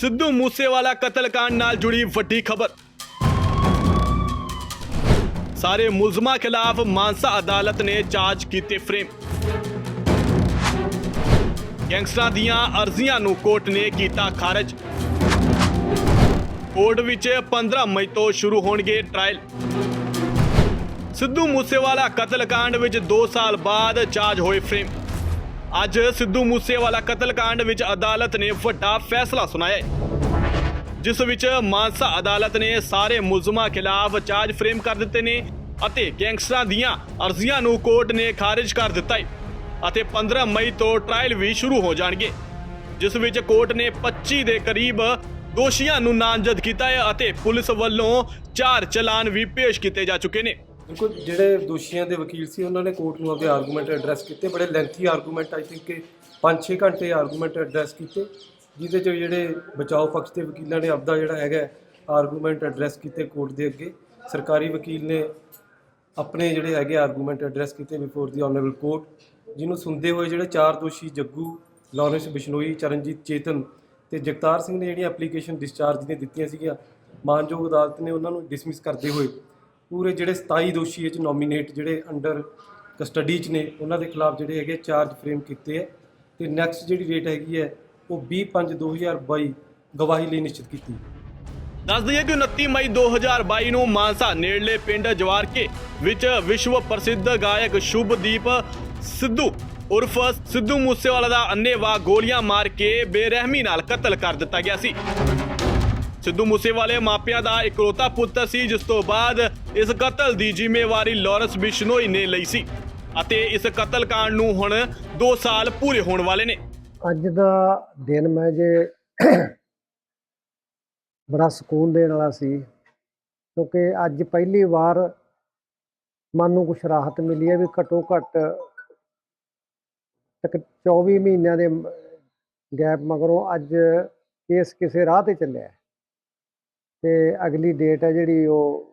ਸਿੱਧੂ ਮੂਸੇਵਾਲਾ ਕਤਲकांड ਨਾਲ ਜੁੜੀ ਵੱਡੀ ਖਬਰ। ਸਾਰੇ ਮੁਲਜ਼ਮਾਂ ਖਿਲਾਫ ਮਾਨਸਾ ਅਦਾਲਤ ਨੇ ਚਾਰਜ ਕੀਤੇ ਫਰੇਮ। ਗੈਂਗਸਟਰਾਂ ਦੀਆਂ ਅਰਜ਼ੀਆਂ ਨੂੰ ਕੋਰਟ ਨੇ ਕੀਤਾ ਖਾਰਜ। ਕੋਰਟ ਵਿੱਚ 15 ਮਈ ਤੋਂ ਸ਼ੁਰੂ ਹੋਣਗੇ ਟ੍ਰਾਇਲ ਸਿੱਧੂ ਮੂਸੇਵਾਲਾ ਕਤਲकांड ਵਿੱਚ 2 ਸਾਲ ਬਾਅਦ ਚਾਰਜ ਹੋਏ ਫਰੇਮ। ਅੱਜ ਸਿੱਧੂ ਮੂਸੇਵਾਲਾ ਕਤਲकांड ਵਿੱਚ ਅਦਾਲਤ ਨੇ ਵੱਡਾ ਫੈਸਲਾ ਸੁਣਾਇਆ ਹੈ। ਜਿਸ ਵਿੱਚ ਮਾਨਸਾ ਅਦਾਲਤ ਨੇ ਸਾਰੇ ਮੁਲਜ਼ਮਾਂ ਖਿਲਾਫ ਚਾਰਜ ਫਰੇਮ ਕਰ ਦਿੱਤੇ ਨੇ ਅਤੇ ਗੈਂਗਸਟਰਾਂ ਦੀਆਂ ਅਰਜ਼ੀਆਂ ਨੂੰ ਕੋਰਟ ਨੇ ਖਾਰਜ ਕਰ ਦਿੱਤਾ ਹੈ ਅਤੇ 15 ਮਈ ਤੋਂ ਟ੍ਰਾਇਲ ਵੀ ਸ਼ੁਰੂ ਹੋ ਜਾਣਗੇ, ਜਿਸ ਵਿੱਚ ਕੋਰਟ ਨੇ 25 ਦੇ ਕਰੀਬ ਦੋਸ਼ੀਆਂ ਨੂੰ ਨਾਮਜ਼ਦ ਕੀਤਾ ਹੈ ਅਤੇ ਪੁਲਿਸ ਵੱਲੋਂ ਚਾਰ ਚਲਾਨ ਵੀ ਪੇਸ਼ ਕੀਤੇ ਜਾ ਚੁੱਕੇ ਨੇ। ਦੇਖੋ, ਜਿਹੜੇ ਦੋਸ਼ੀਆਂ ਦੇ ਵਕੀਲ ਸੀ, ਉਹਨਾਂ ਨੇ ਕੋਰਟ ਨੂੰ ਆਪਣੇ ਆਰਗੂਮੈਂਟ ਐਡਰੈਸ ਕੀਤੇ। ਬੜੇ ਲੈਂਥੀ ਆਰਗੂਮੈਂਟ ਆਈ ਥਿੰਕ ਕਿ 5-6 ਘੰਟੇ ਆਰਗੂਮੈਂਟ ਐਡਰੈਸ ਕੀਤੇ, ਜਿਹਦੇ ਚ ਜਿਹੜੇ ਬਚਾਓ ਪਕਸ਼ ਦੇ ਵਕੀਲਾਂ ਨੇ ਆਪਦਾ ਜਿਹੜਾ ਹੈਗਾ ਆਰਗੂਮੈਂਟ ਐਡਰੈਸ ਕੀਤੇ ਕੋਰਟ ਦੇ ਅੱਗੇ। ਸਰਕਾਰੀ ਵਕੀਲ ਨੇ ਆਪਣੇ ਜਿਹੜੇ ਹੈਗੇ ਆਰਗੂਮੈਂਟ ਐਡਰੈਸ ਕੀਤੇ ਬਿਫੋਰ ਦੀ ਆਨਰੇਬਲ ਕੋਰਟ ਜਿਹਨੂੰ ਸੁਣਦੇ ਹੋਏ ਜਿਹੜੇ ਚਾਰ ਦੋਸ਼ੀ ਜੱਗੂ, ਲਾਰੈਂਸ ਬਿਸ਼ਨੋਈ, ਚਰਨਜੀਤ ਚੇਤਨ ਤੇ ਜਗਤਾਰ ਸਿੰਘ ਨੇ ਜਿਹੜੀਆਂ ਐਪਲੀਕੇਸ਼ਨ ਡਿਸਚਾਰਜ ਦੀਆਂ ਦਿੱਤੀਆਂ ਸੀਗੀਆਂ, ਮਾਨਯੋਗ ਅਦਾਲਤ ਨੇ ਉਹਨਾਂ ਨੂੰ ਡਿਸਮਿਸ ਕਰਦੇ ਹੋਏ ਪੂਰੇ ਜਿਹੜੇ 27 ਦੋਸ਼ੀ ਇਹ ਚ ਨੋਮੀਨੇਟ ਜਿਹੜੇ ਅੰਡਰ ਕਸਟਡੀ ਚ ਨੇ, ਉਹਨਾਂ ਦੇ ਖਿਲਾਫ ਜਿਹੜੇ ਹੈਗੇ ਚਾਰਜ ਫਰੇਮ ਕੀਤੇ ਹੈ ਤੇ ਨੈਕਸਟ ਜਿਹੜੀ ਡੇਟ ਹੈਗੀ ਹੈ, ਉਹ 20/5/2022 ਗਵਾਹੀ ਲਈ ਨਿਸ਼ਚਿਤ ਕੀਤੀ ਦੱਸ ਦਈਏ ਕਿ 29 ਮਈ 2022 ਨੂੰ ਮਾਨਸਾ ਨੇੜਲੇ ਪਿੰਡ ਜਵਾਰਕੇ ਵਿੱਚ ਵਿਸ਼ਵ ਪ੍ਰਸਿੱਧ ਗਾਇਕ ਸ਼ੁਭਦੀਪ ਸਿੱਧੂ ਉਰਫ ਸਿੱਧੂ ਮੂਸੇਵਾਲਾ ਦਾ ਅੰਨੇਵਾਹ ਗੋਲੀਆਂ ਮਾਰ ਕੇ ਬੇਰਹਿਮੀ ਨਾਲ ਕਤਲ ਕਰ ਦਿੱਤਾ ਗਿਆ ਸੀ। ਸਿੱਧੂ ਮੂਸੇਵਾਲੇ ਮਾਪਿਆਂ ਦਾ ਇਕਲੌਤਾ ਪੁੱਤਰ ਸੀ, ਜਿਸ ਤੋਂ ਬਾਅਦ ਇਸ ਕਤਲ ਦੀ ਜ਼ਿੰਮੇਵਾਰੀ ਲਾਰੈਂਸ ਬਿਸ਼ਨੋਈ ਨੇ ਲਈ ਸੀ। ਅਤੇ ਇਸ ਕਤਲकांड ਨੂੰ ਹੁਣ 2 ਸਾਲ ਪੂਰੇ ਹੋਣ ਵਾਲੇ ਨੇ। ਅੱਜ ਦਾ ਦਿਨ ਮੈਂ ਜੇ ਬੜਾ ਸਕੂਨ ਦੇਣ ਵਾਲਾ ਸੀ, ਕਿਉਂਕਿ ਅੱਜ ਪਹਿਲੀ ਵਾਰ ਮਨ ਨੂੰ ਕੁਛ ਰਾਹਤ ਮਿਲੀ ਹੈ ਵੀ ਘਟੋ ਘੱਟ ਤੱਕ 24 ਮਹੀਨਿਆਂ ਦੇ ਗੈਪ ਮਗਰੋਂ ਅੱਜ ਕੇਸ ਕਿਸੇ ਰਾਹ ਤੇ ਚੱਲਿਆ ਤੇ ਅਗਲੀ ਡੇਟ ਹੈ ਜਿਹੜੀ ਉਹ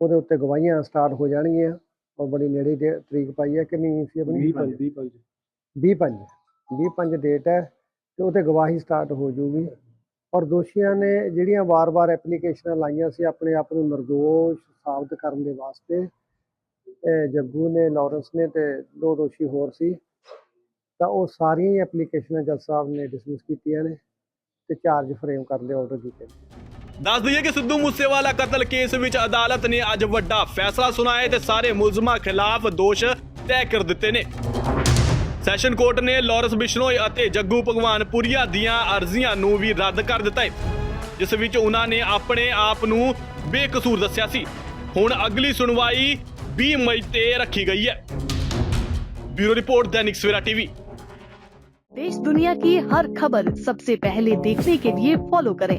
ਉਹਦੇ ਉੱਤੇ ਗਵਾਹੀਆਂ ਸਟਾਰਟ ਹੋ ਜਾਣਗੀਆਂ। ਔਰ ਬੜੀ ਨੇੜੇ ਦੇ ਤਰੀਕ ਪਾਈ ਹੈ ਕਿ ਨਹੀਂ ਸੀ ਆਪਣੀ? 20 20 ਵੀਹ ਪੰਜ। ਵੀਹ ਪੰਜ ਡੇਟ ਹੈ ਤੇ ਉਹਤੇ ਗਵਾਹੀ ਸਟਾਰਟ ਹੋ ਜਾਊਗੀ। ਔਰ ਦੋਸ਼ੀਆਂ ਨੇ ਜਿਹੜੀਆਂ ਵਾਰ-ਵਾਰ ਐਪਲੀਕੇਸ਼ਨਾਂ ਲਾਈਆਂ ਸੀ ਆਪਣੇ ਆਪ ਨੂੰ ਨਿਰਦੋਸ਼ ਸਾਬਤ ਕਰਨ ਦੇ ਵਾਸਤੇ ਇਹ ਜੱਗੂ ਨੇ ਲਾਰੈਂਸ ਨੇ ਤੇ ਦੋ ਦੋਸ਼ੀ ਹੋਰ ਸੀ ਤਾਂ ਉਹ ਸਾਰੀਆਂ ਹੀ ਐਪਲੀਕੇਸ਼ਨਾਂ ਜੱਜ ਸਾਹਿਬ ਨੇ ਡਿਸਮਿਸ ਕੀਤੀਆਂ ਨੇ ਤੇ ਚਾਰਜ ਫਰੇਮ ਕਰਨ ਦੇ ਆਰਡਰ ਕੀਤੇ ਨੇ ਦੱਸ ਦਈਏ ਕਿ ਸਿੱਧੂ ਮੂਸੇਵਾਲਾ ਕਤਲ ਕੇਸ ਵਿੱਚ ਅਦਾਲਤ ਨੇ ਅੱਜ ਵੱਡਾ ਫੈਸਲਾ ਸੁਣਾਇਆ ਤੇ ਸਾਰੇ ਮੁਲਜ਼ਮਾਂ ਖਿਲਾਫ ਦੋਸ਼ ਤੈਅ ਕਰ ਦਿੱਤੇ ਨੇ। ਸੈਸ਼ਨ ਕੋਰਟ ਨੇ ਲਾਰੈਂਸ ਬਿਸ਼ਨੋਈ ਅਤੇ ਜੱਗੂ ਭਗਵਾਨ ਪੁਰੀਆ ਦੀਆਂ ਅਰਜ਼ੀਆਂ ਨੂੰ ਵੀ ਰੱਦ ਕਰ ਦਿੱਤਾ ਹੈ, ਜਿਸ ਵਿੱਚ ਉਹਨਾਂ ਨੇ ਆਪਣੇ ਆਪ ਨੂੰ ਬੇਕਸੂਰ ਦੱਸਿਆ ਸੀ। ਹੁਣ ਅਗਲੀ ਸੁਣਵਾਈ 20 ਮਈ ਤੇ ਰੱਖੀ ਗਈ ਹੈ। Bureau report, Dainik Savera TV देश दुनिया की हर खबर सबसे पहले ਪਹਿਲੇ ਦੇਖਣ लिए फॉलो करें